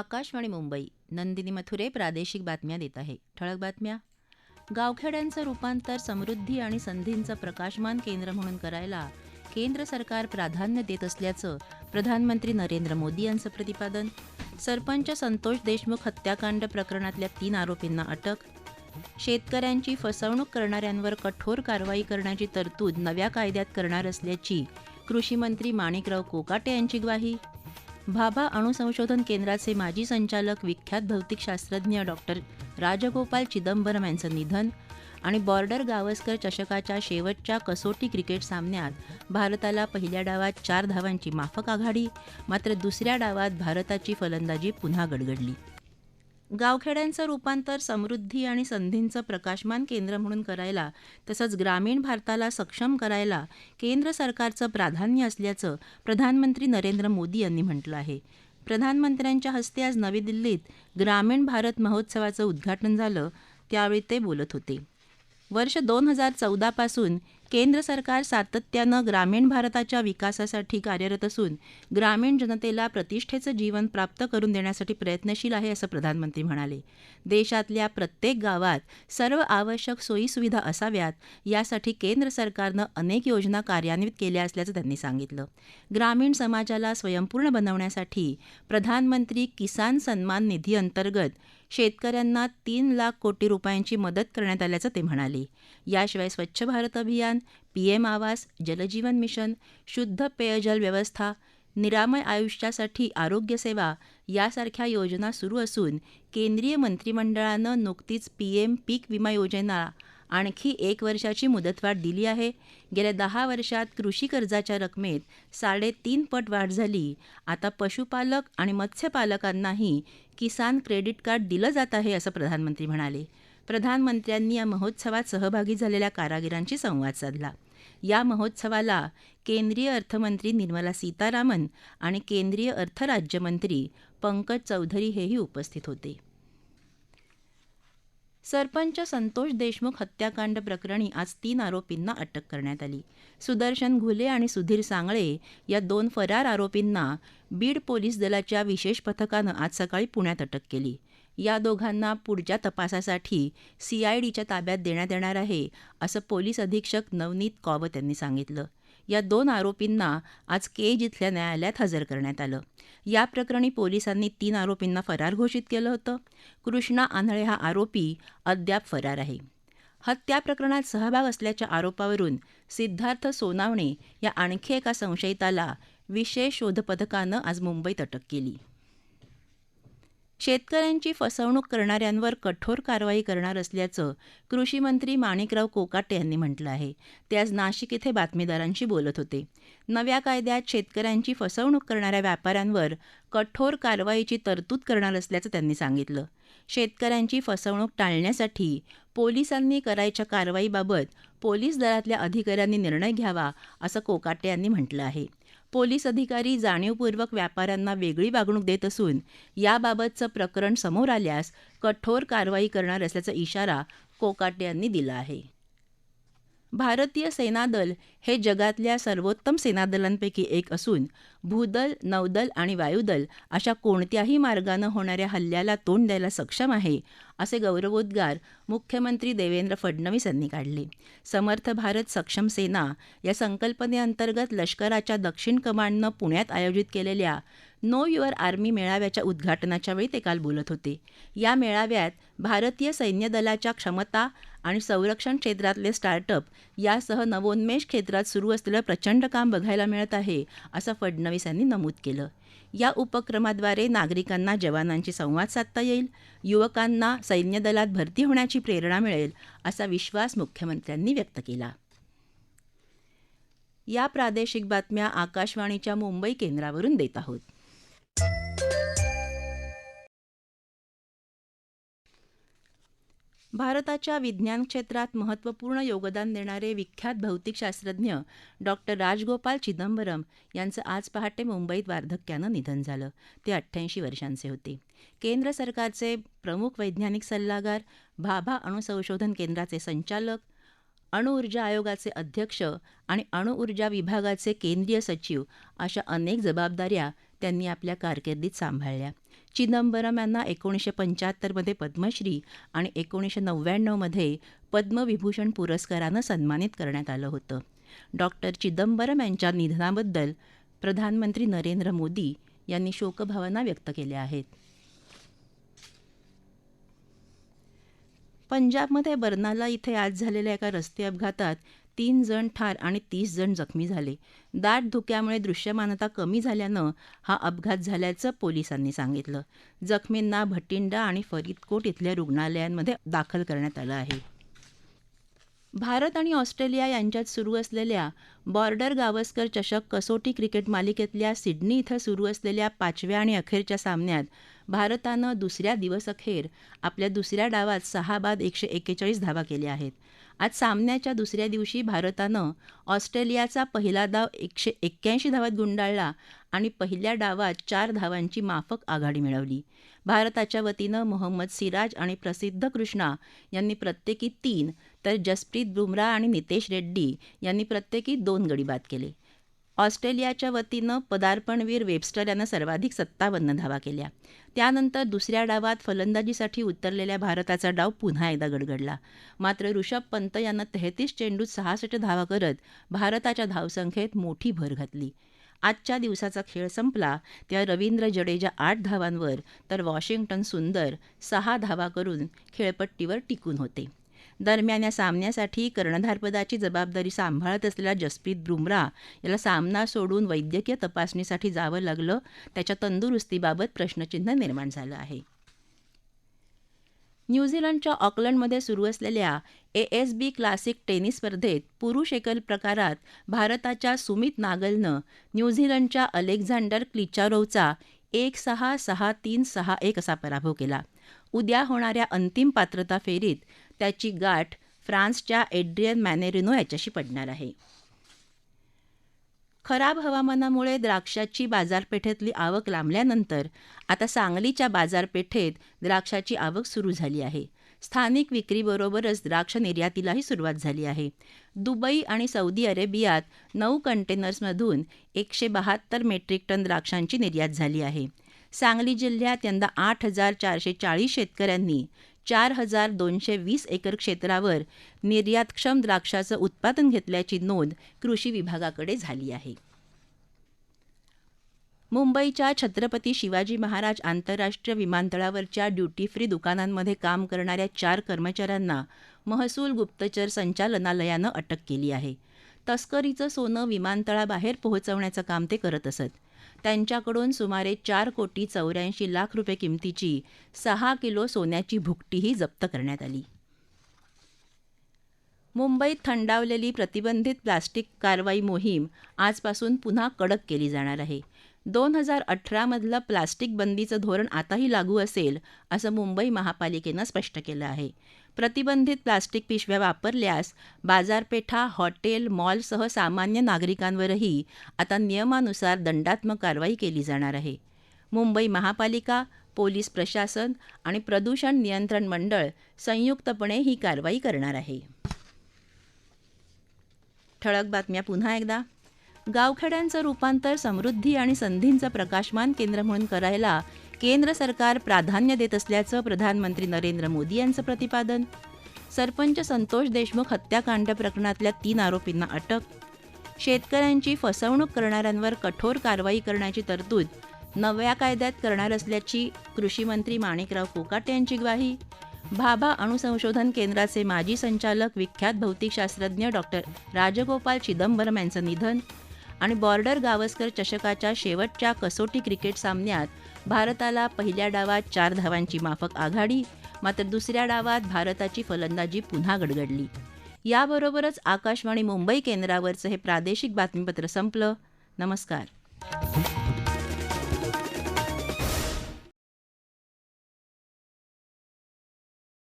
आकाशवाणी मुंबई नंदिनी मथुरे प्रादेशिक बातम्या देत आहे. ठळक बातम्या. गावखेड्यांचं रूपांतर समृद्धी आणि संधींचं प्रकाशमान केंद्र म्हणून करायला केंद्र सरकार प्राधान्य देत असल्याचं प्रधानमंत्री नरेंद्र मोदी यांचं प्रतिपादन. सरपंच संतोष देशमुख हत्याकांड प्रकरणातल्या तीन आरोपींना अटक. शेतकऱ्यांची फसवणूक करणाऱ्यांवर कठोर कारवाई करण्याची तरतूद नव्या कायद्यात करणार असल्याची कृषी मंत्री माणिकराव कोकाटे यांची ग्वाही. भाभा अणुसंशोधन केंद्राचे माजी संचालक विख्यात भौतिकशास्त्रज्ञ डॉक्टर राजगोपाल चिदंबरम यांचं निधन आणि बॉर्डर गावस्कर चषकाच्या शेवटच्या कसोटी क्रिकेट सामन्यात भारताला पहिल्या डावात चार धावांची माफक आघाडी मात्र दुसऱ्या डावात भारताची फलंदाजी पुन्हा गडगडली. गावखेड्यांचं रूपांतर समृद्धी आणि संधींचं प्रकाशमान केंद्र म्हणून करायला तसंच ग्रामीण भारताला सक्षम करायला केंद्र सरकारचं प्राधान्य असल्याचं प्रधानमंत्री नरेंद्र मोदी यांनी म्हटलं आहे. प्रधानमंत्र्यांच्या हस्ते आज नवी दिल्लीत ग्रामीण भारत महोत्सवाचं उद्घाटन झालं त्यावेळी ते बोलत होते. वर्ष दोन हजार चौदापासून केंद्र सरकार सातत्यानं ग्रामीण भारताच्या विकासासाठी कार्यरत असून ग्रामीण जनतेला प्रतिष्ठेचं जीवन प्राप्त करून देण्यासाठी प्रयत्नशील आहे असं प्रधानमंत्री म्हणाले. देशातल्या प्रत्येक गावात सर्व आवश्यक सोयीसुविधा असाव्यात यासाठी केंद्र सरकारनं अनेक योजना कार्यान्वित केल्या असल्याचं त्यांनी सांगितलं. ग्रामीण समाजाला स्वयंपूर्ण बनवण्यासाठी प्रधानमंत्री किसान सन्मान निधी अंतर्गत शेतकऱ्यांना तीन लाख कोटी रुपयांची मदत करण्यात आल्याचं ते म्हणाले. याशिवाय स्वच्छ भारत अभियान पीएम आवास जलजीवन मिशन शुद्ध पेयजल व्यवस्था निरामय आयुष्यासाठी आरोग्यसेवा यासारख्या योजना सुरू असून केंद्रीय मंत्रिमंडळानं नुकतीच पीएम पीक विमा योजना आणखी एक वर्षाची मुदतवाढ दिली आहे. गेल्या दहा वर्षात कृषी कर्जाच्या रकमेत साडेतीन पट वाढ झाली. आता पशुपालक आणि मत्स्यपालकांनाही किसान क्रेडिट कार्ड दिलं जात आहे असं प्रधानमंत्री म्हणाले. प्रधानमंत्र्यांनी या महोत्सवात सहभागी झालेल्या कारागिरांशी संवाद साधला. या महोत्सवाला केंद्रीय अर्थमंत्री निर्मला सीतारामन आणि केंद्रीय अर्थराज्यमंत्री पंकज चौधरी हेही उपस्थित होते. सरपंच संतोष देशमुख हत्याकांड प्रकरणी आज तीन आरोपींना अटक करण्यात आली. सुदर्शन घुले आणि सुधीर सांगळे या दोन फरार आरोपींना बीड पोलीस दलाच्या विशेष पथकानं आज सकाळी पुण्यात अटक केली. या दोघांना पुढच्या तपासासाठी सीआयडीच्या ताब्यात देण्यात येणार आहे असं पोलीस अधीक्षक नवनीत कॉवत यांनी सांगितलं. या दोन आरोपींना आज केज इथल्या न्यायालयात हजर करण्यात आलं. या प्रकरणी पोलिसांनी तीन आरोपींना फरार घोषित केलं होतं. कृष्णा आंधळे हा आरोपी अद्याप फरार आहे. हत्या प्रकरणात सहभाग असल्याच्या आरोपावरून सिद्धार्थ सोनावणे या आणखी एका संशयिताला विशेष शोध पथकानं आज मुंबईत अटक केली. शेतकऱ्यांची फसवणूक करणाऱ्यांवर कठोर कारवाई करणार असल्याचं कृषी मंत्री माणिकराव कोकाटे यांनी म्हटलं आहे. ते आज नाशिक इथे बातमीदारांशी बोलत होते. नव्या कायद्यात शेतकऱ्यांची फसवणूक करणाऱ्या व्यापाऱ्यांवर कठोर कारवाईची तरतूद करणार असल्याचं त्यांनी सांगितलं. शेतकऱ्यांची फसवणूक टाळण्यासाठी पोलिसांनी करायच्या कारवाईबाबत पोलीस दलातल्या अधिकाऱ्यांनी निर्णय घ्यावा असं कोकाटे यांनी म्हटलं आहे. पोलीस अधिकारी जाणीवपूर्वक व्यापाऱ्यांना वेगळी वागणूक देत असून याबाबतचं प्रकरण समोर आल्यास कठोर कारवाई करणार असल्याचा इशारा कोकाटे यांनी दिला आहे. भारतीय सेनादल हे जगातल्या सर्वोत्तम सेनादलांपैकी एक असून भूदल नौदल आणि वायुदल अशा कोणत्याही मार्गानं होणाऱ्या हल्ल्याला तोंड द्यायला सक्षम आहे असे गौरवोद्गार मुख्यमंत्री देवेंद्र फडणवीस यांनी काढले. समर्थ भारत सक्षम सेना या संकल्पनेअंतर्गत लष्कराच्या दक्षिण कमांडनं पुण्यात आयोजित केलेल्या नो युअर आर्मी मेळाव्याच्या उद्घाटनाच्या वेळी ते काल बोलत होते. या मेळाव्यात भारतीय सैन्यदलाच्या क्षमता आणि संरक्षण क्षेत्रातले स्टार्टअप यासह नवोन्मेष क्षेत्रात सुरू असलेलं प्रचंड काम बघायला मिळत आहे असं फडणवीस यांनी नमूद केलं. या उपक्रमाद्वारे नागरिकांना जवानांशी संवाद साधता येईल युवकांना सैन्यदलात भरती होण्याची प्रेरणा मिळेल असा विश्वास मुख्यमंत्र्यांनी व्यक्त केला. या प्रादेशिक बातम्या आकाशवाणीच्या मुंबई केंद्रावरून देत आहोत. भारताच्या विज्ञान क्षेत्रात महत्त्वपूर्ण योगदान देणारे विख्यात भौतिकशास्त्रज्ञ डॉक्टर राजगोपाल चिदंबरम यांचं आज पहाटे मुंबईत वार्धक्यानं निधन झालं. ते अठ्ठ्याऐंशी वर्षांचे होते. केंद्र सरकारचे प्रमुख वैज्ञानिक सल्लागार भाभा अणुसंशोधन केंद्राचे संचालक अणुऊर्जा आयोगाचे अध्यक्ष आणि अणुऊर्जा विभागाचे केंद्रीय सचिव अशा अनेक जबाबदाऱ्या त्यांनी आपल्या कारकिर्दीत सांभाळल्या. चिदंबरम यांना एकोणीसशे पंच्याहत्तरमध्ये पद्मश्री आणि एकोणीसशे नव्याण्णवमध्ये पद्मविभूषण पुरस्कारानं सन्मानित करण्यात आलं होतं. डॉक्टर चिदंबरम यांच्या निधनाबद्दल प्रधानमंत्री नरेंद्र मोदी यांनी शोकभावना व्यक्त केल्या आहेत. पंजाबमध्ये बर्नाला इथे आज झालेल्या एका रस्ते अपघातात तीन जण ठार आणि तीस जण जखमी झाले. दाट धुक्यामुळे दृश्यमानता कमी झाल्यानं हा अपघात झाल्याचं पोलिसांनी सांगितलं. जखमींना भटिंडा आणि फरीदकोट इथल्या रुग्णालयांमध्ये दाखल करण्यात आलं आहे. भारत आणि ऑस्ट्रेलिया यांच्यात सुरू असलेल्या बॉर्डर गावस्कर चषक कसोटी क्रिकेट मालिकेतल्या सिडनी इथं सुरू असलेल्या पाचव्या आणि अखेरच्या सामन्यात भारतानं दुसऱ्या दिवसअखेर आपल्या दुसऱ्या डावात सहा बाद एकशे एक्केचाळीस धावा केल्या आहेत. आज सामन्याच्या दुसऱ्या दिवशी भारतानं ऑस्ट्रेलियाचा पहिला डाव एकशे एक्क्याऐंशी धावात गुंडाळला आणि पहिल्या डावात चार धावांची माफक आघाडी मिळवली. भारताच्या वतीनं मोहम्मद सिराज आणि प्रसिद्ध कृष्णा यांनी प्रत्येकी तीन तर जसप्रीत बुमराह आणि नितेश रेड्डी यांनी प्रत्येकी दोन गडी बाद केले. ऑस्ट्रेलियाच्या वतीनं पदार्पणवीर वेबस्टर यानं सर्वाधिक सत्तावन्न धावा केल्या. त्यानंतर दुसऱ्या डावात फलंदाजीसाठी उतरलेल्या भारताचा डाव पुन्हा एकदा गडगडला. मात्र ऋषभ पंत यानं तेहतीस चेंडूत सहासष्ट धावा करत भारताच्या धावसंख्येत मोठी भर घातली. आजच्या दिवसाचा खेळ संपला तेव्हा रवींद्र जडेजा आठ धावांवर तर वॉशिंग्टन सुंदर सहा धावा करून खेळपट्टीवर टिकून होते. दरम्यान या सामन्यासाठी कर्णधारपदाची जबाबदारी सांभाळत असलेला जसप्रीत बुमराह याला सामना सोडून वैद्यकीय तपासणीसाठी जावं लागलं. त्याच्या तंदुरुस्तीबाबत प्रश्नचिन्ह निर्माण झालं आहे. न्यूझीलंडच्या ऑकलंडमध्ये सुरू असलेल्या A S B classic tennis स्पर्धेत पुरुष एकल प्रकारात भारताच्या सुमित नागलनं न्यूझीलंडच्या अलेक्झांडर क्लिचारोवचा एक सहा सहा तीन सहा एक असा पराभव केला. उद्या होणाऱ्या अंतिम पात्रता फेरीत त्याची गाठ फ्रान्सच्या एड्रियन मॅनेरिनो याच्याशी पडणार आहे. खराब हवामानामुळे द्राक्षाची बाजारपेठेतली आवक लांबल्यानंतर आता सांगलीच्या बाजारपेठेत द्राक्षाची आवक सुरू झाली आहे. स्थानिक विक्रीबरोबरच द्राक्ष निर्यातीलाही सुरुवात झाली आहे. दुबई आणि सौदी अरेबियात नऊ कंटेनर्समधून एकशे बहात्तर मेट्रिक टन द्राक्षांची निर्यात झाली आहे. सांगली जिल्ह्यात यंदा आठ हजार चारशे चाळीस शेतकऱ्यांनी चार हजार दोनशे वीस एकर क्षेत्रावर निर्यातक्षम द्राक्षाचं उत्पादन घेतल्याची नोंद कृषी विभागाकडे झाली आहे. मुंबईच्या छत्रपती शिवाजी महाराज आंतरराष्ट्रीय विमानतळावरच्या ड्युटी फ्री दुकानांमध्ये काम करणाऱ्या चार कर्मचाऱ्यांना महसूल गुप्तचर संचालनालयानं अटक केली आहे. तस्करीचं सोनं विमानतळाबाहेर पोहोचवण्याचं काम ते करत असत. त्यांच्याकडून सुमारे चार कोटी चौऱ्याऐंशी लाख रुपये किमतीची सहा किलो सोन्याची भुकटीही जप्त करण्यात आली. मुंबईत थंडावलेली प्रतिबंधित प्लास्टिक कारवाई मोहीम आजपासून पुन्हा कडक केली जाणार आहे. दोन हजार अठरामधलं प्लास्टिक बंदीचं धोरण आताही लागू असेल असं मुंबई महापालिकेनं स्पष्ट केलं आहे. प्रतिबंधित प्लास्टिक पिशव्या वापरल्यास बाजारपेठा हॉटेल मॉलसह सामान्य नागरिकांवरही आता नियमानुसार दंडात्मक कारवाई केली जाणार आहे. मुंबई महापालिका पोलीस प्रशासन आणि प्रदूषण नियंत्रण मंडळ संयुक्तपणे ही कारवाई करणार आहे. ठळक बातम्या पुन्हा एकदा. गावखेड्यांचं रूपांतर समृद्धी आणि संधींचं प्रकाशमान केंद्र म्हणून करायला केंद्र सरकार प्राधान्य देत असल्याचं प्रधानमंत्री नरेंद्र मोदी यांचं प्रतिपादन. सरपंच संतोष देशमुख हत्याकांड प्रकरणातल्या तीन आरोपींना अटक. शेतकऱ्यांची फसवणूक करणाऱ्यांवर कठोर कारवाई करण्याची तरतूद. नव्या कायद्यात करणार असल्याची कृषीमंत्री माणिकराव कोकाटे यांची ग्वाही. भाभा अणुसंशोधन केंद्राचे माजी संचालक विख्यात भौतिकशास्त्रज्ञ डॉक्टर राजगोपाल चिदंबरम यांचं निधन. आणि बॉर्डर गावस्कर चषकाच्या शेवटच्या कसोटी क्रिकेट सामन्यात भारताला पहिल्या डावात चार धावांची माफक आघाडी मात्र दुसऱ्या डावात भारताची फलंदाजी पुन्हा गडगडली. याबरोबरच आकाशवाणी मुंबई केंद्रावरचं हे प्रादेशिक बातमीपत्र संपलं. नमस्कार.